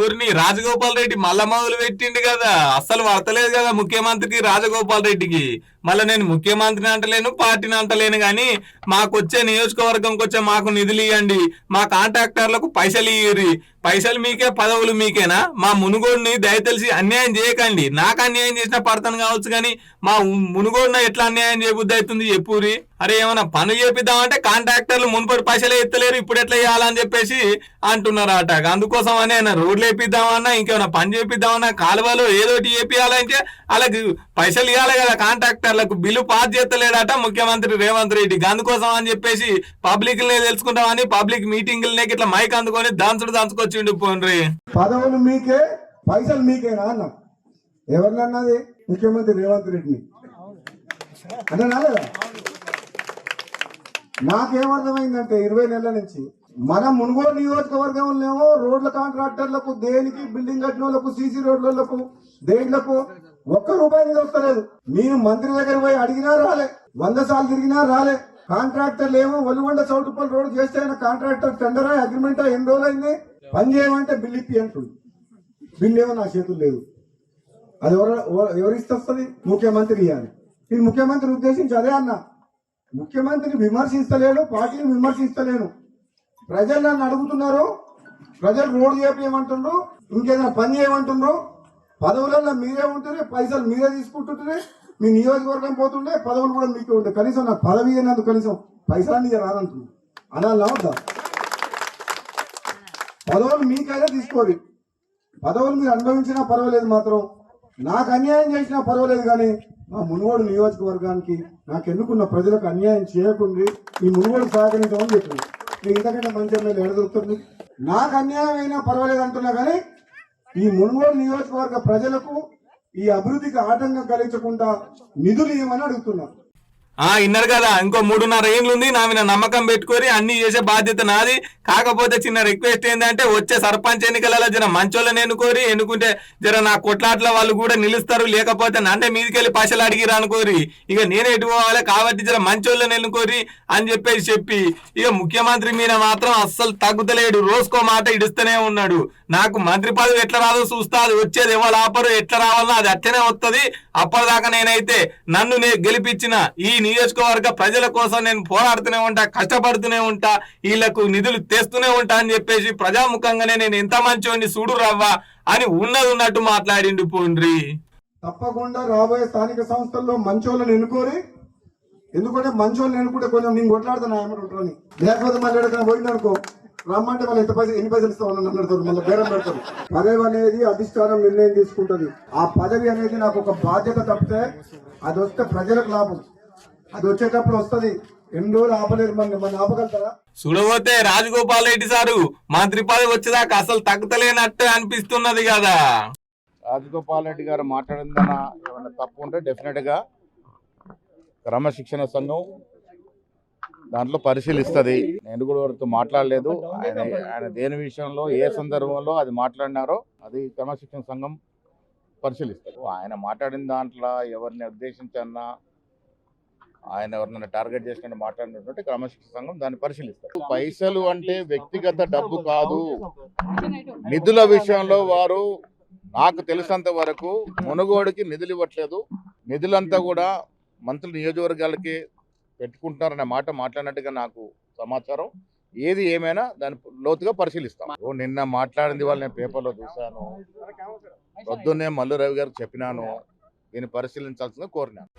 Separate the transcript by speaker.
Speaker 1: ఊరిని రాజగోపాల్ రెడ్డి మళ్ళా మొదలు పెట్టిండు కదా. అస్సలు పడతలేదు కదా ముఖ్యమంత్రికి రాజగోపాల్ రెడ్డికి. మళ్ళీ నేను ముఖ్యమంత్రిని అంటలేను పార్టీని అంటలేను కానీ మాకు వచ్చే నియోజకవర్గంకి వచ్చే మాకు నిధులు ఇవ్వండి మా కాంట్రాక్టర్లకు పైసలు ఇయ్యరి పైసలు మీకే పదవులు మీకేనా? మా మునుగోడిని దయతెలిసి అన్యాయం చేయకండి. నాకు అన్యాయం చేసినా పడతాను కావచ్చు కానీ మా మునుగోడిన ఎట్లా అన్యాయం చేయబుద్ధి అవుతుంది చెప్పురి అరే ఏమైనా పనులు చేపిద్దామంటే కాంట్రాక్టర్లు మునుపటి పైసలే ఎత్తలేరు ఇప్పుడు ఎట్లా చేయాలని చెప్పేసి అంటున్నారు అట అందుకోసం అని ఆయన రోడ్లు వేపిద్దామన్నా ఇంకేమైనా పని చేపిద్దామన్నా కాలువలు ఏదోటి చేపియాలంటే వాళ్ళకి పైసలు ఇవ్వాలి కదా కాంట్రాక్టర్ వాళ్ళకు బిల్లు పాస్ చేస్తలేడట ముఖ్యమంత్రి రేవంత్ రెడ్డి. అందుకోసం అని చెప్పేసి పబ్లిక్ తెలుసుకుంటామని పబ్లిక్ మీటింగ్లనే ఇట్లా మైక్ అందుకొని దంచుడు దంచుకొచ్చిండు పోన్రి.
Speaker 2: పదవులు మీకే పైసలు మీకేనా అన్న. ఎవరినన్నది? ముఖ్యమంత్రి రేవంత్ రెడ్డిని. అదే నాలేదా నాకేమర్థమైందంటే ఇరవై నెలల నుంచి మన మునుగోడు నియోజకవర్గంలో రోడ్ల కాంట్రాక్టర్లకు దేనికి బిల్డింగ్ కట్టిన వాళ్ళకు సీసీ రోడ్లకు దేంట్లకు ఒక్క రూపాయి మీద వస్తలేదు. నేను మంత్రి దగ్గర పోయి అడిగినా రాలే. వంద సార్లు తిరిగినా రాలే. కాంట్రాక్టర్లు ఏమో ఒలిగొండ చౌటుపల్లి రోడ్ చేస్తే ఆయన కాంట్రాక్టర్ టెండరా అగ్రిమెంట్ ఎన్ని రోజులు అయింది? పని చేయమంటే బిల్ ఇప్పి అంటుంది. బిల్ ఏమో నా చేతులు లేదు అది ఎవరు ముఖ్యమంత్రి ఇవ్వాలి. ఇది ముఖ్యమంత్రి ఉద్దేశించి అదే అన్న. ముఖ్యమంత్రిని విమర్శించలేను పార్టీని విమర్శిస్తలేను. ప్రజలు నన్ను అడుగుతున్నారు ప్రజలు రోడ్డు చేయమంటుండ్రు ఇంకేదైనా పని చేయమంటుండ్రు పదవులలో మీరే ఉంటేనే పైసలు మీరే తీసుకుంటుంటే మీ నియోజకవర్గం పోతుండే పదవులు కూడా మీకే ఉంటాయి కనీసం నాకు పదవి అయినందుకు కనీసం పైసలన్నీ రాదంటుంది అలా వద్దా. పదవులు మీకైనా తీసుకోరు పదవులు మీరు అనుభవించినా పర్వాలేదు మాత్రం. నాకు అన్యాయం చేసినా పర్వాలేదు కానీ మా మునుగోడు నియోజకవర్గానికి నాకు ఎన్నుకున్న ప్రజలకు అన్యాయం చేయకుండా ఈ మునుగోడు సహకరించమని చెప్పింది మీరు ఇంతకంటే మంచి ఎమ్మెల్యే ఎడ దొరుకుతుంది నాకు అన్యాయం అయినా పర్వాలేదు అంటున్నా కానీ ఈ మునుగోడు నియోజకవర్గ ప్రజలకు ఈ అభివృద్ధికి ఆటంకం కలిగించకుండా నిధులు ఇవ్వమని అడుగుతున్నారు.
Speaker 1: ఆ ఇన్నారు కదా. ఇంకో మూడున్నర ఏళ్ళు ఉంది నా మీద నమ్మకం పెట్టుకొని అన్ని చేసే బాధ్యత నాది. కాకపోతే చిన్న రిక్వెస్ట్ ఏంటంటే వచ్చే సర్పంచ్ ఎన్నికలలో జర మంచోళ్ళని ఎన్నుకోరి ఎన్నుకుంటే జర నా కొట్లాట్ల వాళ్ళు కూడా నిలుస్తారు. లేకపోతే నన్నే మీదికెళ్ళి పైసలు అడిగిరా అనుకోరి. ఇక నేనే ఎటు పోవాలి? కాబట్టి జర మంచోళ్ళని ఎన్నుకోరి అని చెప్పేసి చెప్పి ఇక ముఖ్యమంత్రి మీద మాత్రం అస్సలు తగ్గుతలేడు. రోజుకో మాట ఇడుస్తూనే ఉన్నాడు. నాకు మంత్రి పదవి ఎట్లా రాదో చూస్తా అది వచ్చేది ఎవరు ఆపరు ఎట్లా రావాలో అది అట్లనే వస్తుంది అప్పటిదాకా నేనైతే నన్ను నేను గెలిపించిన ఈ నియోజకవర్గ ప్రజల కోసం నేను పోరాడుతూనే ఉంటా కష్టపడుతూనే ఉంటా వీళ్ళకు నిధులు తెస్తూనే ఉంటా అని చెప్పేసి ప్రజాముఖంగానే నేను ఎంత మంచివాడిని చూడు రవ్వా అని ఉన్నది ఉన్నట్టు మాట్లాడిండు పోండ్రి.
Speaker 2: తప్పకుండా రాబోయే స్థానిక సంస్థల్లో మంచోళ్ళని ఎన్నుకోరి ఎందుకంటే మంచోళ్ళని ఎన్నుకుంటే కొంచెం నేను కొట్లాడుతాను ఆయన ఉంటాను లేకపోతే మళ్ళీ ఎక్కడికైనా పోయింది అనుకో రమ్మంటే వాళ్ళు ఎంత పైసలు ఎన్ని పైసలు ఇస్తామని నన్ను మళ్ళీ బేరం పెడతారు. పదవి అనేది అధిష్టానం నిర్ణయం తీసుకుంటది. ఆ పదవి అనేది నాకు ఒక బాధ్యత తప్పితే అది వస్తే ప్రజలకు లాభం. అది వచ్చేటప్పుడు వస్తది. ఎన్ని రోజులు ఆపలేదు మన మన ఆపగలుగుతారా?
Speaker 1: చూడబోతే రాజగోపాల్ రెడ్డి సారు మంత్రి పదవి వచ్చేదాకా అసలు తగ్గుతలేనట్టు అనిపిస్తున్నది కదా.
Speaker 3: రాజగోపాల్ రెడ్డి గారు మాట్లాడిందన్న ఏమైనా తప్పు ఉంటే డెఫినెట్గా క్రమశిక్షణ సంఘం దాంట్లో పరిశీలిస్తుంది. నేను కూడా వారితో మాట్లాడలేదు. ఆయన ఆయన దేని విషయంలో ఏ సందర్భంలో అది మాట్లాడినారో అది క్రమశిక్షణ సంఘం పరిశీలిస్తారు ఆయన మాట్లాడిన దాంట్లో ఎవరిని ఉద్దేశించన్నా ఆయన ఎవరినైనా టార్గెట్ చేసినట్టు మాట్లాడినటువంటి క్రమశిక్షణ సంఘం దాన్ని పరిశీలిస్తారు. పైసలు అంటే వ్యక్తిగత డబ్బు కాదు. నిధుల విషయంలో వారు నాకు తెలిసినంత వరకు మునుగోడుకి నిధులు ఇవ్వట్లేదు. నిధులంతా కూడా మంత్రుల నియోజకవర్గాలకి పెట్టుకుంటున్నారనే మాట మాట్లాడినట్టుగా నాకు సమాచారం. ఏది ఏమైనా దాన్ని లోతుగా పరిశీలిస్తాం. నిన్న మాట్లాడింది వాళ్ళు నేను పేపర్లో చూశాను. పొద్దున్నే మల్లు రవి గారికి చెప్పినాను. దీన్ని పరిశీలించాల్సిందిగా కోరినాను.